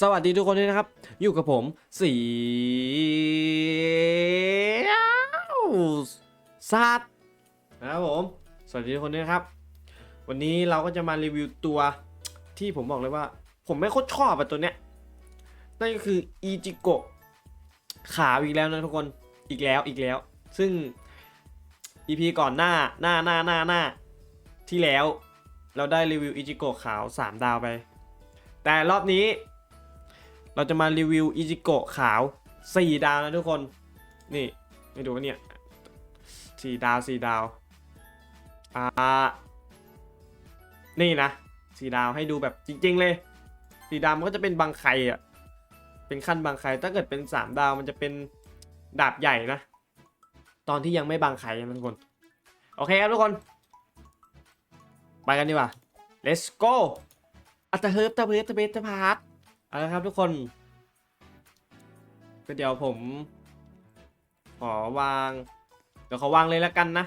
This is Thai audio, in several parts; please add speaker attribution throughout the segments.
Speaker 1: สวัสดีทุกคนด้วยนะครับ อยู่กับผมสีสัตว์นะครับผม สวัสดีทุกคนด้วยนะครับ วันนี้เราก็จะมารีวิวตัวที่ผมบอกเลยว่า ผมไม่โคตรชอบอะตัวเนี้ย นั่นก็คืออีจิโกะขาวอีกแล้วนะทุกคนอีกแล้วอีกแล้ว ซึ่ง EP ก่อนหน้าหน้าหน้าหน้าหน้าที่แล้ว เราได้รีวิวอิจิโกะขาว 3 ดาวไป แต่รอบนี้ เราจะมารีวิวอิจิโกะขาว 4 ดาวนะทุกคน นี่ไม่ดูว่าเนี่ย4ดาว4ดาว อ่า นี่นะ4ดาวให้ดูแบบจริง ๆ เลย4ดาวมันก็จะเป็นบางไคอะ เป็นขั้นบางไคถ้าเกิดเป็น3ดาวมันจะเป็นดาบใหญ่นะ ตอนที่ยังไม่บางไคนะทุกคน โอเคครับทุกคน ไปกันดีกว่า let's go อัตเฮิร์บตะเพิร์บตะเบตตะพาร์ท เอาละครับทุกคนก็เดี๋ยวผม ขอวาง เดี๋ยวขอวางเลยแล้วกันนะ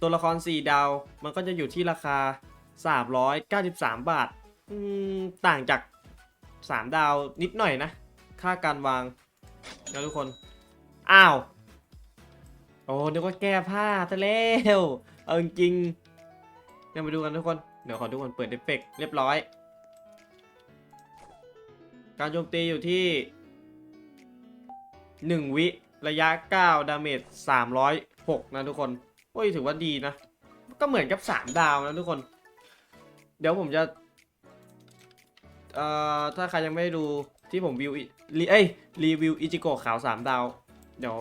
Speaker 1: ตัวละคร 4 ดาว มันก็จะอยู่ที่ราคา 393 บาท ต่างจาก 3 ดาวนิดหน่อยนะ ค่าการวางนะทุกคน อ้าว โอ้นึกว่าแก้ผ้าซะแล้วเอาจริงเดี๋ยวมาดูกันทุกคน เดี๋ยวขอทุกคนเปิดเอฟเฟกตเรียบร้อย การโจมตีอยู่ที่ 1 วิระยะ 9 ดาเมจ 306 นะทุกคน โอ้ยถือว่าดีนะ ก็เหมือนกับ 3 ดาวนะทุกคน เดี๋ยวผมจะ เอ่อ ถ้าใครยังไม่ดูที่ผมวิวรีเอ้ยรีวิวอิจิโกะขาว 3 ดาว เดี๋ยว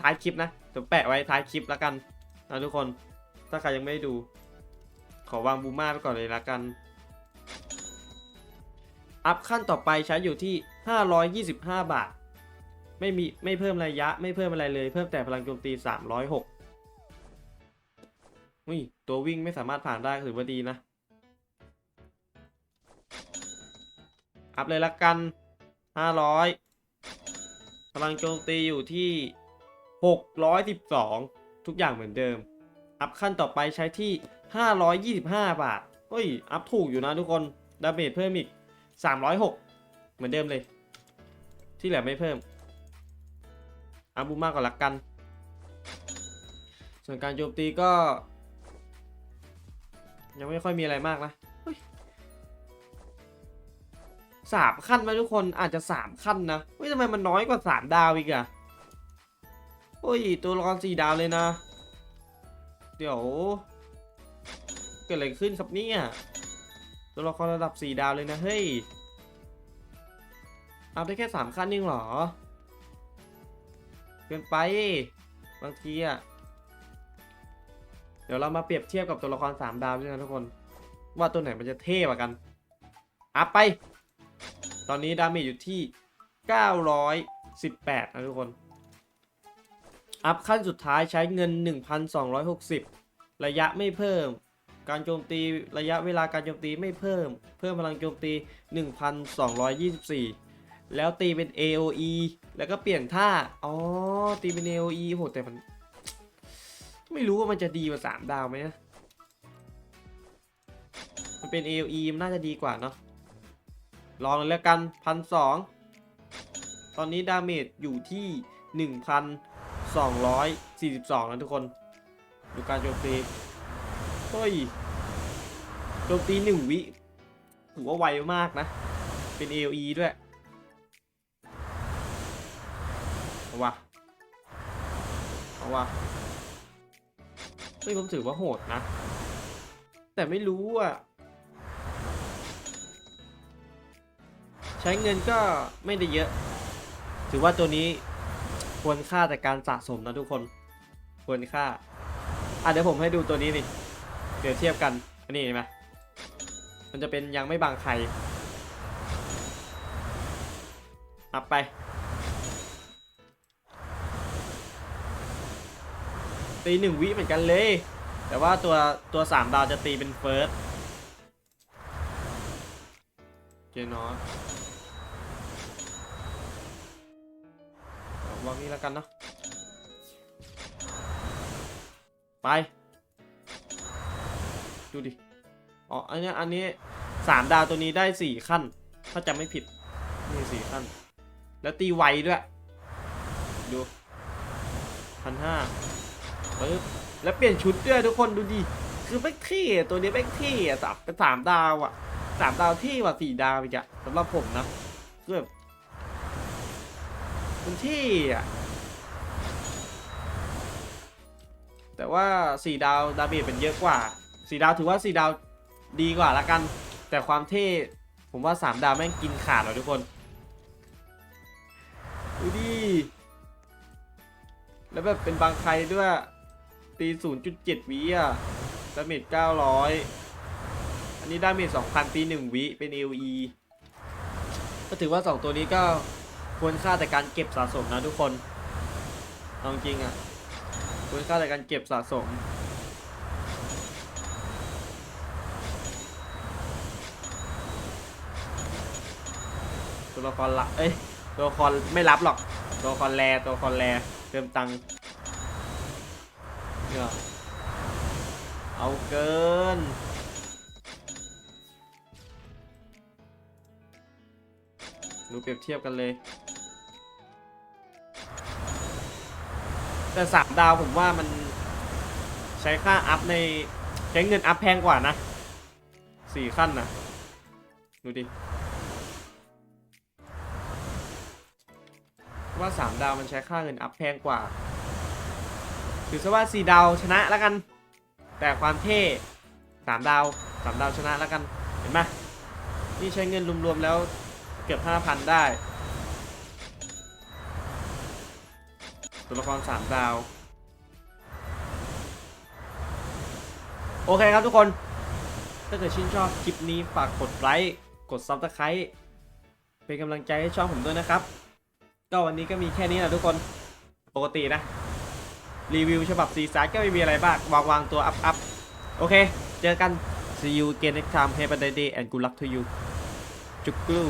Speaker 1: ท้ายคลิปนะเดี๋ยวแปะไว้ท้ายคลิปแล้วกันนะทุกคน ถ้าใครยังไม่ได้ดู ขอวางบูม่าไปก่อนเลยละกัน อัพขั้นต่อไปใช้อยู่ที่ 525 บาท ไม่มีไม่เพิ่มระยะไม่เพิ่มอะไรเลย เพิ่มแต่พลังโจมตี 306อุ้ยตัววิ่งไม่สามารถผ่านได้ถือว่าดีนะ อัพเลยละกัน 500 พลังโจมตีอยู่ที่ 612 ทุกอย่างเหมือนเดิม อัพขั้นต่อไปใช้ที่ 525 บาทเฮ้ย อัพถูกอยู่นะทุกคน ดาเมจเพิ่มอีก 306เหมือนเดิมเลย ที่เหลือไม่เพิ่มอัพบูมากกว่าละกัน ส่วนการโจมตีก็ ยังไม่ค่อยมีอะไรมากนะสามขั้นไหมทุกคนอาจจะสามขั้นนะเฮ้ยทำไมมันน้อยกว่าสามดาวอีกอะโอ้ยตัวละครสี่ดาวเลยนะ เดี๋ยว เกิดอะไรขึ้นครับเนี่ย ตัวละครระดับสี่ดาวเลยนะ เฮ้ย เอาได้แค่สามขั้นเองเหรอ เกินไป บางทีอะเดี๋ยวเรามาเปรียบเทียบกับตัวละครสามดาวด้วยนะทุกคน ว่าตัวไหนมันจะเท่กว่ากัน อัพไป ตอนนี้ดาเมจอยู่ที่ 918 นะทุกคน อัพขั้นสุดท้ายใช้เงิน 1,260 ระยะไม่เพิ่ม การโจมตีระยะเวลาการโจมตีไม่เพิ่ม เพิ่มพลังโจมตี 1,224 แล้วตีเป็น AOE แล้วก็เปลี่ยนท่า อ๋อ ตีเป็น AOE โหแต่มัน ไม่รู้ว่ามันจะดีกว่า3ดาวไหมนะ มันเป็น AOE มันน่าจะดีกว่าเนาะ ลองเลยแล้วกันพันสองตอนนี้ดาเมจอยู่ที่ 1,242 นะทุกคน ดูการโจมตี เฮ้ยโจมตีหนึ่งวิถือว่าไวมากนะ เป็น AOE ด้วยเอาวะเอาวะเฮ้ยผมถือว่าโหดนะ แต่ไม่รู้อะ ใช้เงินก็ไม่ได้เยอะ ถือว่าตัวนี้ควรค่าแต่การสะสมนะทุกคน ควรค่า อะเดี๋ยวผมให้ดูตัวนี้นี่ เดี๋ยวเทียบกัน อันนี้เห็นไหมมันจะเป็นยังไม่บางใครอัพไป ตีหนึ่งวิเหมือนกันเลย แต่ว่าตัวตัวสามดาวจะตีเป็นเฟิร์สเจนอสวางนี้แล้วกันเนาะไป ดูดิ อ๋อ อันเนี้ยอันนี้สามดาวตัวนี้ได้สี่ขั้น ถ้าจำไม่ผิด นี่สี่ขั้น แล้วตีไวด้วย ดูพันห้าปึ๊บ แล้วเปลี่ยนชุดด้วยทุกคนดูดิ คือแม่งเท่ตัวนี้แม่งเท่อะสามเป็นสามดาวอะสามดาวเท่กว่าสี่ดาวอีกอะสำหรับผมนะคือแบบมันเท่อะแต่ว่าสี่ดาว ดาเมจเป็นเยอะกว่า สี่ดาวถือว่าสี่ดาวดีกว่าละกัน แต่ความเท่ผมว่าสามดาวแม่งกินขาดแล้วทุกคนดูดิแล้วแบบเป็นบางใครด้วย ตี 0.7 วิอะดาเมจ900 อันนี้ดาเมจ2,000 ตี 1 วิ เป็น AOE ก็ถือว่า 2 ตัวนี้ก็ควรค่าแต่การเก็บสะสมนะทุกคนเอาจริงอะควรค่าแต่การเก็บสะสม ตัวละครหลัก เอ้ย ตัวละครไม่รับหรอก ตัวละครแรตัวละครแรเติมตังค์เนี่ยเอาเกิน ดูเปรียบเทียบกันเลย แต่สามดาวผมว่ามันใช้ค่าอัพในใช้เงินอัพแพงกว่านะสี่ขั้นนะ ดูดิ ว่าสามดาวมันใช้ค่าเงินอัพแพงกว่าถือซะว่าสี่ดาวชนะแล้วกัน แต่ความเท่สามดาวสามดาวชนะแล้วกันเห็นไหมนี่ใช้เงินรวมๆแล้วเกือบห้าพันได้ตัวละครสามดาว โอเคครับทุกคน ถ้าเกิดชื่นชอบคลิปนี้ฝากกดไลค์ กดซับสไครต์เป็นกำลังใจให้ช่องผมด้วยนะครับ ก็วันนี้ก็มีแค่นี้แหละทุกคนปกตินะ รีวิวฉบับซีซาร์ก็ไม่มีอะไรบ้างวางวางตัวอัพอัพโอเค เจอกัน see you again next time have a nice day and good luck to you จุกกลู